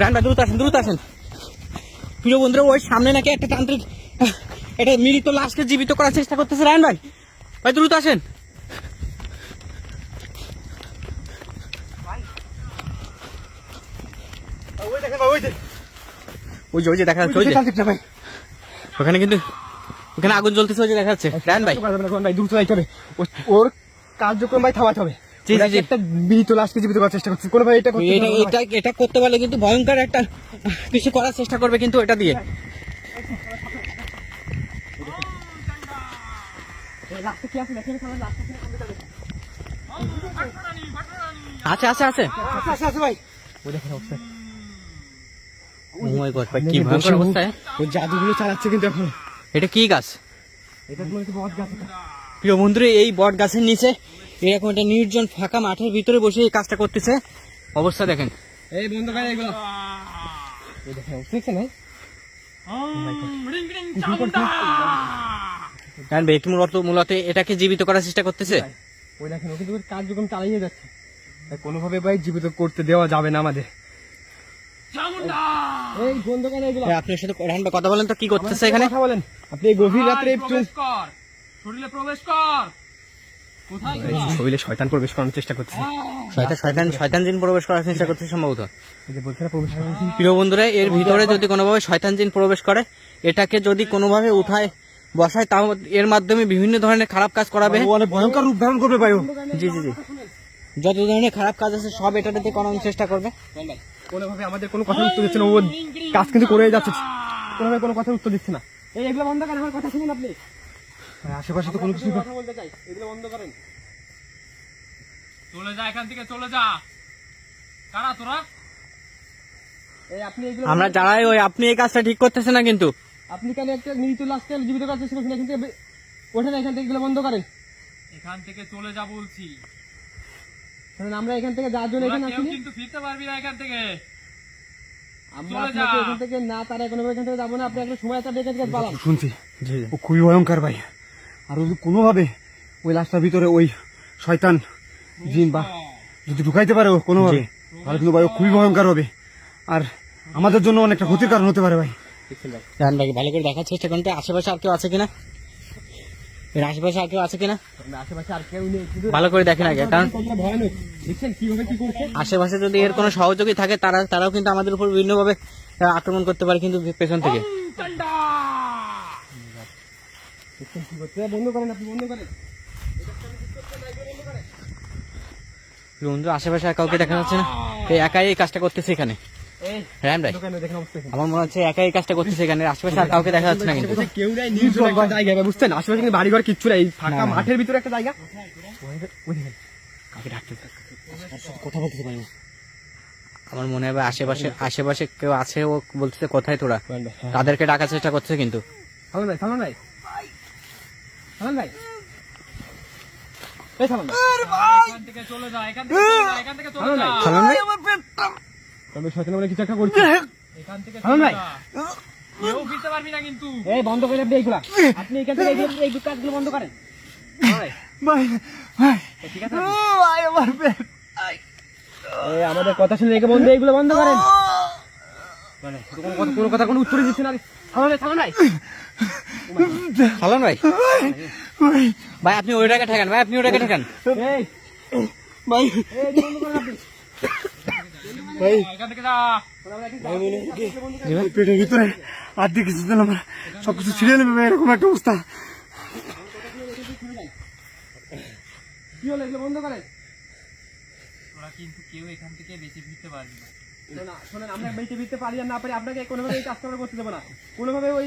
Run ভাই দ্রুত আসেন দ্রুত আসেন। প্রিয় বন্ধুরা ওই সামনে নাকি একটা তান্ত্রিক এটা মৃত লাশকে জীবিত করার চেষ্টা করতেছে। রায়ন ভাই ভাই দ্রুত আসেন। ওই যে ওই যে দেখা যাচ্ছে ওই যে। ওখানে কিন্তু ওখানে আগুন জ্বলতেছে ওই যে দেখা যাচ্ছে। রায়ন ভাই। ভাই দ্রুত যাইতে হবে। ওর কার্যক্রম ভাই থামাতে হবে। একটা মৃত লাশকে জীবিত করার চেষ্টা করছে। কোন ভাই এটা এটা পারবে না। ভাই। এটা এটা করতে পারলে কিন্তু ভয়ঙ্কর একটা কিছু করার চেষ্টা করবে কিন্তু এটা দিয়ে। কি আছে লাশটা কি আছে? আছে। আছে আছে আছে, আছে, আছে ভাই। ওই দেখেন অবস্থা। ও মাই গড ভাই কি ভয়ঙ্কর অবস্থা ও জাদুগুলো চালাচ্ছে কিন্তু এখন। এটা কি গাছ? এটা বট গাছ। প্রিয় বন্ধুরা এই বট গাছের নিচে এরকম একটা নির্জন ফাঁকা মাঠের ভিতরে বসে এই কাজটা করতেছে। অবস্থা দেখেন। এই বন্ধ এগুলো। দেখেন ভাই কারণ ব্যক্তি মূলত মূলত এটাকে জীবিত করার চেষ্টা করতেছে। ওই দেখেন ও কিন্তু কার্যক্রম চালিয়ে যাচ্ছে। কোনোভাবে ভাই জীবিত করতে দেওয়া যাবে না আমাদের। এই বন্ধ এগুলো। আপনার সাথে কথা বলেন তো কি করতেছে এখানে? কথা বলেন। আপনি গভীর রাত্রে একটু প্রবেশ কর। শরীরে প্রবেশ কর? শরীরে শয়তান প্রবেশ করানোর চেষ্টা করছে শয়তান শয়তান শয়তান জিন প্রবেশ করার চেষ্টা করতেছে সম্ভবত। এই যে বলছে না প্রবেশ করানোর প্রিয় বন্ধুরা এর ভিতরে যদি কোনোভাবে শয়তান জিন প্রবেশ করে এটাকে যদি কোনোভাবে উঠায় বসায় তাও এর মাধ্যমে বিভিন্ন ধরনের খারাপ কাজ করাবে। ভয়ঙ্কর রূপ ধারণ করবে ভাই জি জি জি। যত ধরনের খারাপ কাজ আছে সব এটাতে করানোর চেষ্টা করবে। কোনোভাবে আমাদের কোনো কথা উত্তর দিচ্ছে না ও কাজ কিন্তু করেই যাচ্ছে। কোনোভাবে কোনো কথা উত্তর দিচ্ছে না। এই এগুলো বন্ধ করেন আমার কথা শুনুন আপনি। আশেপাশে তো কোনো কিছু কথা বলতে চাই এগুলো বন্ধ করেন। চলে যা এখান থেকে চলে যা। কারা তোরা? এই আপনি এগুলো আমরা যারাই ওই আপনি এই কাজটা ঠিক করতেছেন না কিন্তু। আপনি কেন একটা মৃত্যু লাশকে জীবিত করার চেষ্টা করছেন? এখান থেকে ওঠেন এখান থেকে এগুলো বন্ধ করেন। এখান থেকে চলে যা বলছি। কারণ আমরা এখান থেকে যার জন্য এখানে আসিনি। কিন্তু ফিরতে পারবি না এখান থেকে। আমরা। এখান থেকে না তারা এখান থেকে যাব না। আপনি একটা সময় একটা ডেকে ডেকে পালাম শুনছি। ও খুবই ভয়ঙ্কর ভাই। আর যদি কোনোভাবে ওই লাশটার ভিতরে ওই শয়তান জিন বা যদি ঢুকাইতে পারে ও কোনোভাবে তাহলে কিন্তু ভাই ও খুবই ভয়ঙ্কর হবে। আর আমাদের জন্য অনেকটা ক্ষতির কারণ হতে পারে ভাই। রান ভাই ভালো করে দেখার চেষ্টা করুন আশেপাশে আর কেউ আছে কিনা? এর আশেপাশে আর কেউ আছে কিনা? আশেপাশে আর কেউ নেই ভালো করে দেখেন আগে কারণ আশেপাশে যদি এর কোনো সহযোগী থাকে তারা তারাও কিন্তু আমাদের উপর বিভিন্নভাবে আক্রমণ করতে পারে কিন্তু পেছন থেকে টান্ডা! দেখছেন কি করছে বন্ধ আশেপাশে আর কাউকে দেখা যাচ্ছে না? এই একাই এই কাজটা করতেছে এখানে। আমার মনে হচ্ছে একাই এই কাজটা করতেছে এখানে। আশেপাশে আর কাউকে দেখা যাচ্ছে না কিন্তু। আশেপাশে কেউ নাই নির্জন জায়গা বুঝছেন? আশেপাশে কিন্তু বাড়ি ঘর কিচ্ছু নাই ফাঁকা মাঠের ভিতরে একটা জায়গা। কাকে ডাকতে কথা বলতে পারি আমার মনে হবে আশেপাশে আশেপাশে কেউ আছে ও বলতেছে কোথায় তোরা? হ্যাঁ। তাদেরকে ডাকার চেষ্টা করছে কিন্তু। ভাই ভাই। সালমান ভাই। এই সালমান ভাই! এখান থেকে চলে যা এখান থেকে চলে যা এখান থেকে চলে যা। ভাই। সালমান ভাই। তবে শয়তান বলে কিছু একটা করছে। এখান থেকে সালমান ভাই। কেউ ফিরতে পারবি না কিন্তু। এই বন্ধ করে আপনি এইগুলা আপনি এখান থেকে এইগুলো এই কাজগুলো বন্ধ করেন। ভাই। ভাই ঠিক আছে। ভাই আমার পেট। এই আমাদের কথা শুনে রেখে বন্ধ এইগুলো বন্ধ করেন। মানে কোনো কথা কোনো উত্তরই দিচ্ছে না। সালমান ভাই ভাই আপনি ওইটাকে ঠেকান ভাই আপনি ওইটাকে ঠেকান এই ভাই। পেটের ভিতরে আর দিয়ে কিছু দিলাম ছিঁড়ে নেবে ভাই, এরকম একটা অবস্থা। কি হলো এগুলো বন্ধ করেন তোরা কিন্তু কেউ এখান থেকে বেঁচে ফিরতে পারবি না। শোনেন আমরা বেঁচে ফিরতে পারি আর না পারি আপনাকে কোনোভাবে এই কাজটা আমরা করতে দেবো না। কোনোভাবে ওই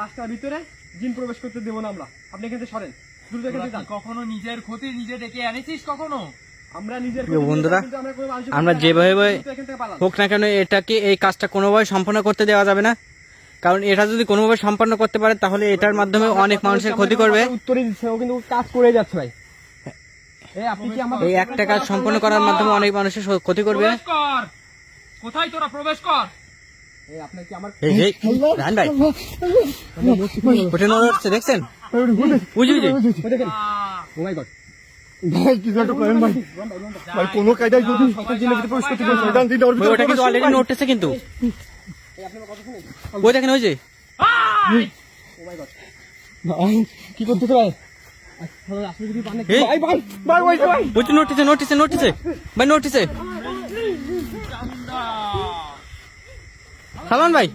রাস্তার ভিতরে জিন প্রবেশ করতে দেবো না আমরা। আপনি এখান থেকে সরেন। দ্রুত এখান থেকে কখনো নিজের ক্ষতি নিজে ডেকে এনেছিস কখনো? আমরা নিজের বন্ধুরা, যেভাবে। হোক না কেন এটাকে এই কাজটা কোনোভাবে সম্পন্ন করতে দেওয়া যাবে না? কারণ এটা যদি কোনোভাবে সম্পন্ন করতে পারে তাহলে এটার মাধ্যমে অনেক মানুষের ক্ষতি করবে। উত্তরই দিচ্ছে ও কিন্তু কাজ করে যাচ্ছে ভাই। এই আপনি কি একটা কাজ সম্পন্ন করার মাধ্যমে অনেক মানুষের ক্ষতি করবে। কোথায় তোরা প্রবেশ কর? দেখছেন? কোনো কায়দায় যদি কিন্তু ওই দেখেন ওই যে। কি ভাই নোটিসে নোটিসে নোটিসে ভাই। নোটিসে সালমান ভাই চামুন্ডা চামুন্ডা কি হলো? সালমান ভাই এ- এ- এবার মতো বাধা হয়েছে ভাই ওই শয়তানটা প্রবেশ করতে পারিনি শয়তান ভাই।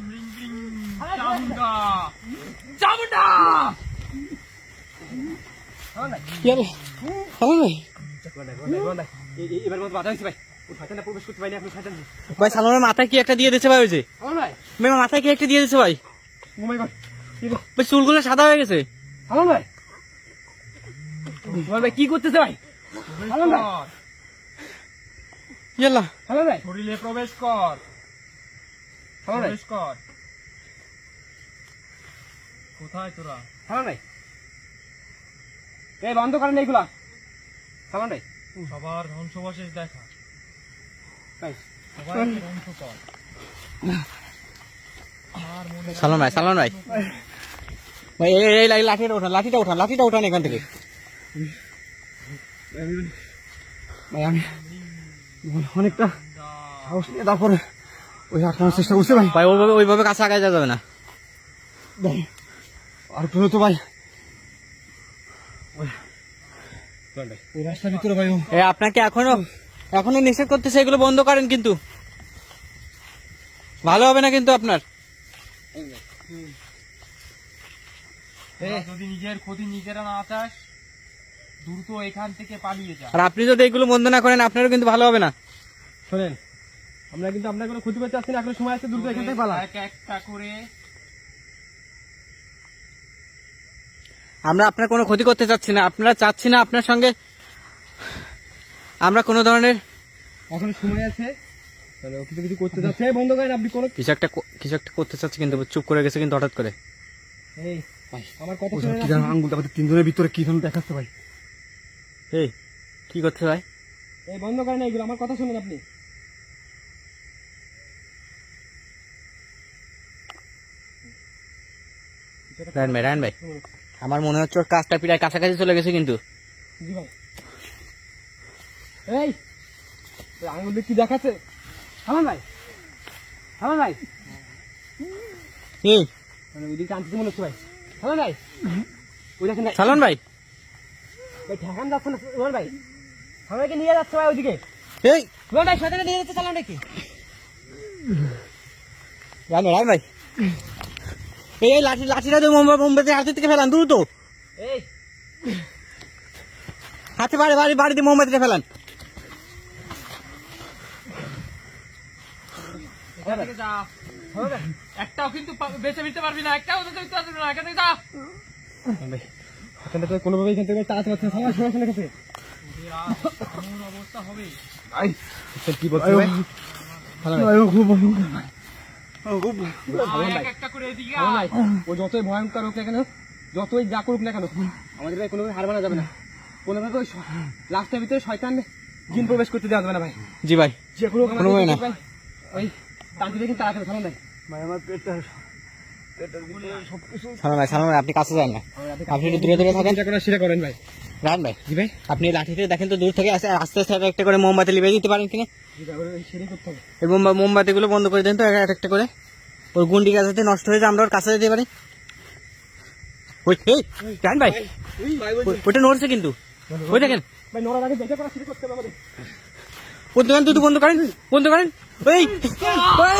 সালমানের মাথায় কি একটা দিয়ে দিচ্ছে ভাই ওই যে? আমার ভাই ভাই মাথায় কি একটা দিয়ে দিচ্ছে ভাই? ও মাই গড ভাই চুলগুলো সাদা হয়ে গেছে। আমার ভাই ভাই কি করতেছে ভাই শরীরে প্রবেশ কর। কোথায় তোরা? এই বন্ধ করেন এইগুলা। আমার ভাই সবার ধ্বংসবশেষ দেখা। ভাই সবাই ধ্বংস কর সালমান ভাই সালমান ভাই ভাই এই লাঠিটা ওঠান লাঠিটা ওঠান লাঠিটা ওঠান এখান থেকে। ভাই আমি অনেকটা সাহস নিয়ে তারপরে ওই আটকানোর চেষ্টা করছে ভাই। ভাই ওইভাবে ওইভাবে কাছে আগায় যাওয়া যাবে না। ভাই আর হতো ভাই। ওই- ওই রাস্তার ভিতরে ভাই এ আপনাকে এখনও এখনও নিষেধ করতেছে এগুলো বন্ধ করেন কিন্তু। ভালো হবে না কিন্তু আপনার। যদি নিজের ক্ষতি নিজেরা না চাস দ্রুত এখান থেকে পালিয়ে যা। আর আপনি যদি এগুলো বন্ধ না করেন আপনারও কিন্তু ভালো হবে না। শোনেন আমরা কিন্তু আপনার কোনো ক্ষতি করতে আসছি না এখন সময় আছে দ্রুত এখান থেকে পালা এক একটা করে। আমরা আপনার কোনো ক্ষতি করতে চাচ্ছি না আপনারা চাচ্ছি না আপনার সঙ্গে আমরা কোনো ধরনের এখন সময় আছে তাহলে ও কিছু কিছু করতে যাচ্ছে এই বন্ধ করেন আপনি কোনো কিছু একটা কিছু একটা করতে চাচ্ছি কিন্তু চুপ করে গেছে কিন্তু হঠাৎ করে। এই আমার কথা আঙ্গুলটা আমাদের তিনজনের ভিতরে কি ধরনের দেখাচ্ছে ভাই। এই কি করছে ভাই? এই বন্ধ করেন এইগুলো আমার কথা শুনেন আপনি। রায়ন ভাই রায়ন ভাই আমার মনে হচ্ছে ওর কাজটা প্রায় কাছাকাছি চলে গেছে কিন্তু। ভাই। এই আঙুল কি দেখাচ্ছে? আমার ভাই আমার ভাই। এই মানে ওইদিকে টানতে মনে হচ্ছে ভাই। আমার ভাই ওই দেখেন ভাই ভাই। ভাই ঠেকান যাচ্ছে না আমার ভাই। আমাকে নিয়ে যাচ্ছে ভাই ওইদিকে। এই। আমার ভাই সাথে নিয়ে যাচ্ছে রায়ন ভাই রায়ন ভাই এই এই লাঠি লাঠিটা দিয়ে মোমবাতি মোমবাতি হাতে থেকে ফেলান দ্রুত। এই। হাতে বাড়ি বাড়ি বাড়ি দিয়ে মোমবাতিটা ফেলান। একটাও কিন্তু বেঁচে ফিরতে পারবি না একটাও বেঁচে ফিরতে পারবি না এখান থেকে যা। ভাই এখান থেকে কোনোভাবে এখান থেকে তাড়াতে পারছে না সবাই সময় শুনে গেছে। ওদের আজ এমন অবস্থা হবে কি বলছে ভাই ভাই ও খুব ভয়ঙ্কর। ভাই ও খুব ভাই, এক একটা করে এদিকে আমার আয়। ভাই ও যতই ভয়ঙ্কর হোক না কেন যতই যা করুক না কেন আমাদের ভাই কোনোভাবে হার মানা যাবে না। কোনোভাবে ওই লাস্টের ভিতরে শয়তান জিন প্রবেশ করতে দেওয়া যাবে না ভাই। জি ভাই। যে কোনো কোনোভাবে না। ভাই ওই কিন্তু তাড়াতাড়ি ভাই ভাই আমার পেটটা সব কিছু ভাই ভাই আপনি কাছে যান না। আপনি দূরে দূরে থাকেন। সেটা করেন ভাই। রায়ন ভাই জি ভাই আপনি লাঠিতে দেখেন তো দূর থেকে আস্তে আস্তে আস্তে একটা করে মোমবাতি লিবে দিতে পারেন কিনা এই মোমবা- মোমবাতিগুলো বন্ধ করে দেন তো এক এক একটা করে ওর গুন্ডি গাছ যাতে নষ্ট হয়ে যায় আমরা ওর কাছে যেতে পারি ওই এই জান ভাই ওইটা নড়ছে কিন্তু ওই দেখেন দুটো বন্ধ করেন বন্ধ করেন ওই ওই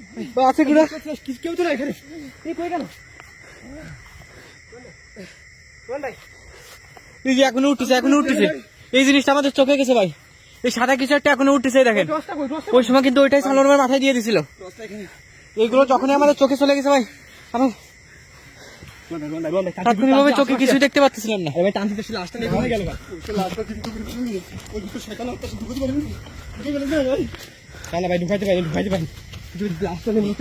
আছে কিনা? কেউ তো না এখানে। এই কই গেল? এই যে এখনও উঠতেছে এখনও উঠতেছে। এই জিনিসটা আমাদের চোখে গেছে ভাই। এই সাদা কিছু একটা এখনও উঠতেছে দেখেন। ওই সময় কিন্তু ওইটাই সালোয়ার মাথায় দিয়ে দিছিল। এইগুলো যখনই আমাদের চোখে চলে গেছে ভাই আমার তাৎক্ষণিকভাবে চোখে কিছুই দেখতে পাচ্ছিলাম না। এবার টানতে গেল না ভাই ঢুকাইতে পারি ঢুকাইতে পারি। যদি নিয়ে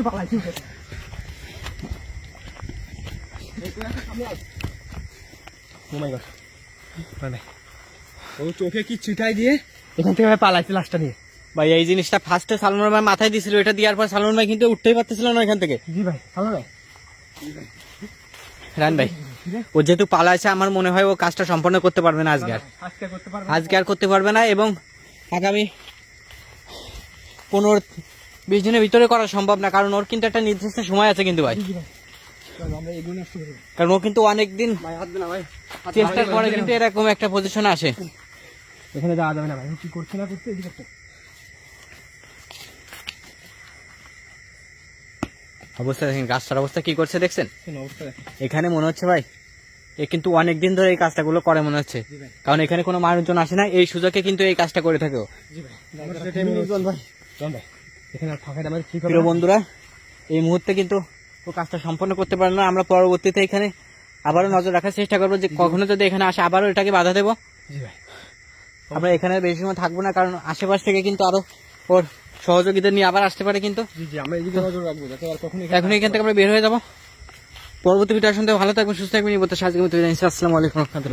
মনে। চোখে কি ছিটাই দিয়ে? এখান থেকে ভাই পালাইছে লাস্টটা নিয়ে। ভাই এই জিনিসটা ফার্স্টে সালমান ভাই মাথায় দিছিল এটা দেওয়ার পর সালমান ভাই কিন্তু উঠতেই পারতেছিল না এখান থেকে। জি ভাই সামনে ভাই। রান ভাই ও যেহেতু পালাইছে আমার মনে হয় ও কাজটা সম্পন্ন করতে পারবে না আজকে আর। আজকে আজকে আর করতে পারবে না এবং আগামী পনেরো বিশ দিনের ভিতরে করা সম্ভব না কারণ ওর কিন্তু একটা নির্দিষ্ট সময় আছে কিন্তু ভাই। কারণ ও কিন্তু অনেক দিন ভাই। হাত দেনা ভাই। চেষ্টার পরে কিন্তু এরকম একটা পজিশনে আসে। এখানে যাওয়া যাবে না ভাই কি করছে না করছে এদিকে অবস্থা দেখেন গাছটার অবস্থা কি করছে দেখছেন? এখানে মনে হচ্ছে ভাই এ কিন্তু অনেক দিন ধরে এই কাজটা গুলো করে মনে হচ্ছে। কারণ এখানে কোনো মানুষজন আসে না এই সুযোগে কিন্তু এই কাজটা করে থাকে ভাই। এখানে আমাদের ঠিক হবে বন্ধুরা এই মুহূর্তে কিন্তু ও কাজটা সম্পন্ন করতে পারে না। আমরা পরবর্তীতে এখানে আবারও নজর রাখার চেষ্টা করব যে কখনো যদি এখানে আসে আবারও এটাকে বাধা দেবো। আমরা এখানে বেশি সময় থাকব না কারণ আশেপাশ থেকে কিন্তু আরও ওর সহযোগীদের নিয়ে আবার আসতে পারে কিন্তু। এখন এখান থেকে আমরা বের হয়ে যাব। পরবর্তী ভিডিও শুনতে ভালো থাকবেন সুস্থ থাকবেন এই বলতে সাহায্য করতে আসসালামু আলাইকুম রহমতুল্লাহ।